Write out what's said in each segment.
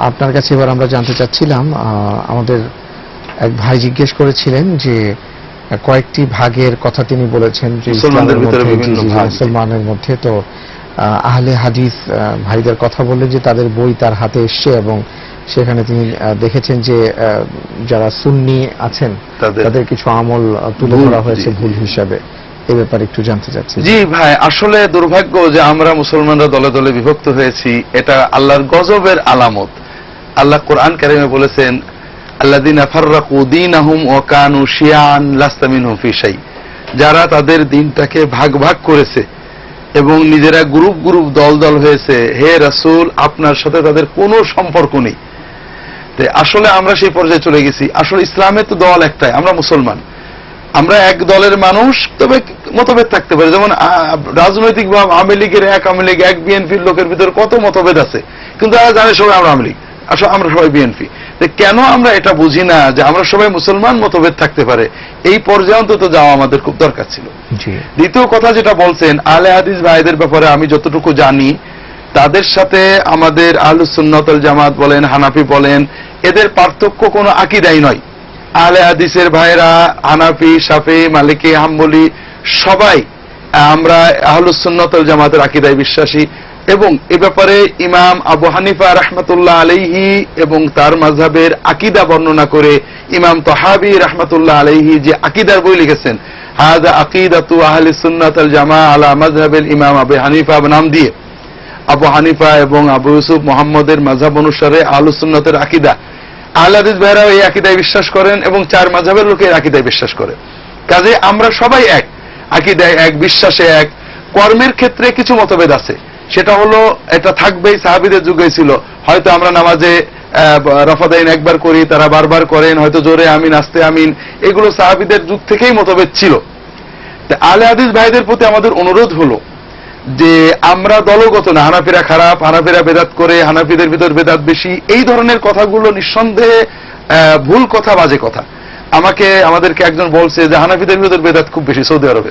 আপনার কাছে এবার আমরা জানতে চাচ্ছিলাম আহ, আমাদের এক ভাই জিজ্ঞেস করেছিলেন যে কয়েকটি ভাগের কথা তিনি বলেছেন। মুসলমানের মধ্যে। তো আহলে হাদিস ভাইদের কথা বললেন যে তাদের বই তার হাতে এসছে এবং সেখানে তিনি দেখেছেন যে যারা সুন্নি আছেন তাদের- তাদের কিছু আমল তুলে ধরা হয়েছে ভুল হিসাবে। এ ব্যাপারে একটু জানতে চাচ্ছি জি ভাই আসলে দুর্ভাগ্য যে আমরা মুসলমানরা দলে দলে বিভক্ত হয়েছি এটা আল্লাহর গজবের আলামত। আল্লাহ কোরআন কারিমে বলেছেন আল্লাদিনা ফাররাকু দীনাহুম ওয়া কানু শিয়ান লাস্তা মিনহুম ফি শাই। যারা তাদের দিনটাকে ভাগ ভাগ করেছে এবং নিজেরা গ্রুপ গ্রুপ দল দল হয়েছে, হে রাসূল, আপনার সাথে তাদের কোনো সম্পর্ক নেই। আসলে আমরা সেই পর্যায়ে চলে গেছি। আসলে ইসলামের তো দল একটাই, আমরা মুসলমান। আমরা এক দলের মানুষ, তবে মতভেদ থাকতে পারে। যেমন রাজনৈতিক ভাব আওয়ামী লীগের এক, আওয়ামী লীগ এক, বিএনপির লোকের ভিতরে কত মতভেদ আছে? কিন্তু তারা জানে সবাই আমরা আওয়ামী লীগ। আসলে আমরা সবাই বিএনপি। কেন আমরা এটা বুঝি না যে আমরা সবাই মুসলমান মতভেদ থাকতে পারে? এই পর্যায়ে অন্তত যাওয়া আমাদের খুব দরকার ছিল। দ্বিতীয় কথা যেটা বলছেন আলে হাদিস ভাইদের ব্যাপারে আমি যতটুকু জানি তাদের সাথে আমাদের আলুসুন্নতল জামাত বলেন হানাফি বলেন এদের পার্থক্য কোনো আকিদাই নয়। আলে হাদিসের ভাইরা হানাফি সাফি মালিকি হাম্বলি সবাই আমরা আহলুসুন্নতল জামাতের আকিদায় বিশ্বাসী। এবং এ ব্যাপারে ইমাম আবু হানিফা রহমতুল্লাহ আলাইহি এবং তার মাঝহাবের আকিদা বর্ণনা করে ইমাম তহাবি রহমতুল্লাহ আলাইহি যে আকিদার বই লিখেছেন হাদা আকিদাতু আহলি সুন্নাত আল জামা আলা মাযহাবিল ইমাম আবু হানিফা নাম দিয়ে, আবু হানিফা এবং আবু ইউসুফ মোহাম্মদের মাঝহাব অনুসারে আহলুস সুন্নাতের আকিদা। আহলাদিস ভাইরাও এই আকিদায় বিশ্বাস করেন এবং চার মাঝহাবের লোকে এই আকিদায় বিশ্বাস করে। কাজে আমরা সবাই এক, আকিদায় এক, বিশ্বাসে এক, কর্মের ক্ষেত্রে কিছু মতভেদ আছে। সেটা হলো, এটা থাকবেই, সাহাবিদের যুগে ছিল। হয়তো আমরা নামাজে রফাদাইন একবার করি, তারা বারবার করেন, হয়তো জোরে আমিন, আস্তে আমিন। এগুলো সাহাবিদের যুগ থেকেই মতভেদ ছিল। আলে হাদিস ভাইদের প্রতি আমাদের অনুরোধ হলো যে আমরা দলগত না, হানাফিরা খারাপ, হানাফিরা বেদাত করে, হানাফিদের ভিতর বেদাত বেশি, এই ধরনের কথাগুলো নিঃসন্দেহে ভুল কথা, বাজে কথা। আমাকে, আমাদেরকে একজন বলছে যে হানাফিদের ভিতর বেদাত খুব বেশি সৌদি আরবে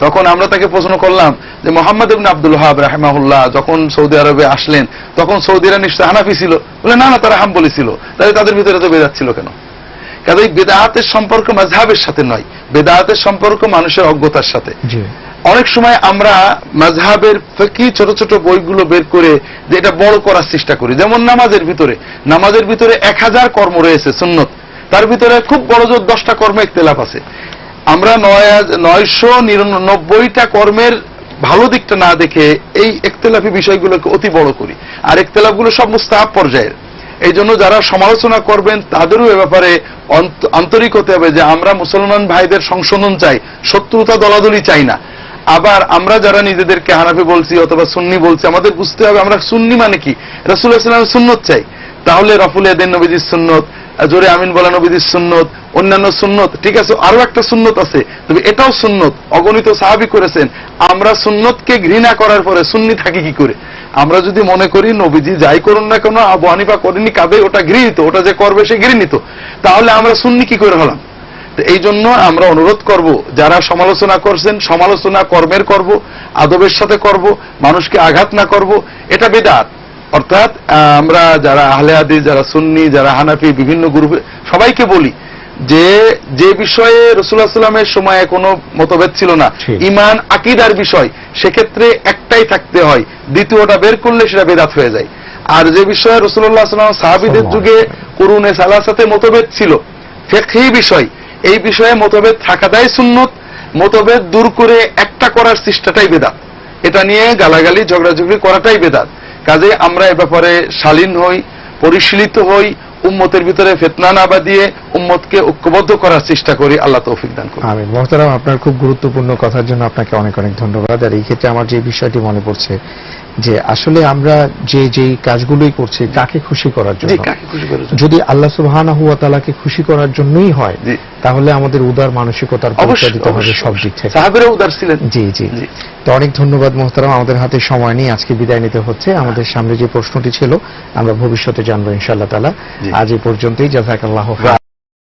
তখন আমরা তাকে প্রশ্ন করলাম যে মোহাম্মদ ইবনে আব্দুল হাব রাহমাহুল্লাহ যখন সৌদি আরবে আসলেন তখন সৌদিরা নিশ্চয় হানাফি ছিল? বলে না না তারা হাম্বলি ছিল। তাহলে তাদের ভিতরে তো বেদাত ছিল কেন? কাজে বেদাহাতের সম্পর্ক মাঝহাবের সাথে নয় বেদাহাতের সম্পর্ক মানুষের অজ্ঞতার সাথে। অনেক সময় আমরা মাঝহাবের ফকি ছোট ছোট বইগুলো বের করে যে এটা বড় করার চেষ্টা করি। যেমন নামাজের ভিতরে। নামাজের ভিতরে এক হাজার কর্ম রয়েছে সুন্নত। তার ভিতরে খুব বড় জোর দশটা কর্ম একতেলাপ আছে। আমরা নয় নয়শো নিরানব্বইটা কর্মের ভালো দিকটা না দেখে এই একতেলাফি বিষয়গুলোকে অতি বড় করি। আর একতেলাফগুলো সব মুস্তাহাব পর্যায়ের। এই জন্য যারা সমালোচনা করবেন, তাদেরও এ ব্যাপারে আন্তরিক হতে হবে যে আমরা মুসলমান ভাইদের সংশোধন চাই, শত্রুতা দলাদলি চাই না। আবার আমরা যারা নিজেদেরকে হানাফি বলছি অথবা সুন্নি বলছি, আমাদের বুঝতে হবে আমরা সুন্নি মানে কি? রসুল্লাহ সুন্নত চাই। তাহলে রফুল এদের নবীজির সুন্নত জোরে আমিন বলা নবীজির সুন্নত, অন্যান্য সুন্নত, ঠিক আছে, আরও একটা সুন্নত আছে, তবে এটাও সুন্নত, অগণিত সাহাবি করেছেন, আমরা সুন্নতকে ঘৃণা করার পরে সুন্নি থাকি কি করে? আমরা যদি মনে করি নবীজি যাই করুন না কেন, আবু হানিফা করেনি কাবে, ওটা গৃহীত ওটা যে করবে সে ঘৃণিত, তাহলে আমরা সুন্নি কি করে হলাম? এই জন্য আমরা অনুরোধ করব, যারা সমালোচনা করছেন, সমালোচনা কর্মের করব, আদবের সাথে করব, মানুষকে আঘাত না করব, এটা বেদাত। অর্থাৎ আমরা যারা আহলে হাদিস যারা সুন্নি যারা হানাফি বিভিন্ন গ্রুপে সবাইকে বলি যে যে বিষয়ে রসুল্লাহ সাল্লামের সময়ে কোনো মতভেদ ছিল না ইমান আকিদার বিষয় সেক্ষেত্রে একটাই থাকতে হয় দ্বিতীয়টা বের করলে সেটা বেদাত হয়ে যায়। আর যে বিষয়ে রসুল্লাহ সাল্লাম সাহাবিদের যুগে করুণে সালাসাতে মতভেদ ছিল। ফেকহি বিষয় এই বিষয়ে মতভেদ থাকাটাই সুন্নত মতভেদ দূর করে একটা করার চেষ্টাটাই বেদাত। এটা নিয়ে গালাগালি ঝগড়াঝগড়ি করাটাই বেদাত। কাজে আমরা এ ব্যাপারে শালীন হই, পরিশীলিত হই, উম্মতের ভিতরে ফেতনা না বাদিয়ে উম্মতকে ঐক্যবদ্ধ করার চেষ্টা করি। আল্লাহ তৌফিক দান করুন। আমি মহতারাম, আপনার খুব গুরুত্বপূর্ণ কথার জন্য আপনাকে অনেক অনেক ধন্যবাদ। আর এই ক্ষেত্রে আমার যে বিষয়টি মনে পড়ছে যে আসলে আমরা যে যেই কাজগুলোই করছি কাকে খুশি করার জন্য? যদি আল্লাহ সুবহানাহু ওয়া তাআলাকে খুশি করার জন্যই হয় তাহলে আমাদের উদার মানসিকতার পরিচয় দিতে হবে সব দিক থেকে। উদার ছিলেন। জি জি। তো অনেক ধন্যবাদ মোহতারাম আমাদের হাতে সময় নেই আজকে বিদায় নিতে হচ্ছে। আমাদের সামনে যে প্রশ্নটি ছিল আমরা ভবিষ্যতে জানব ইনশাআল্লাহ তাআলা। জি। আজ এই পর্যন্তই জাযাকাল্লাহু ওয়া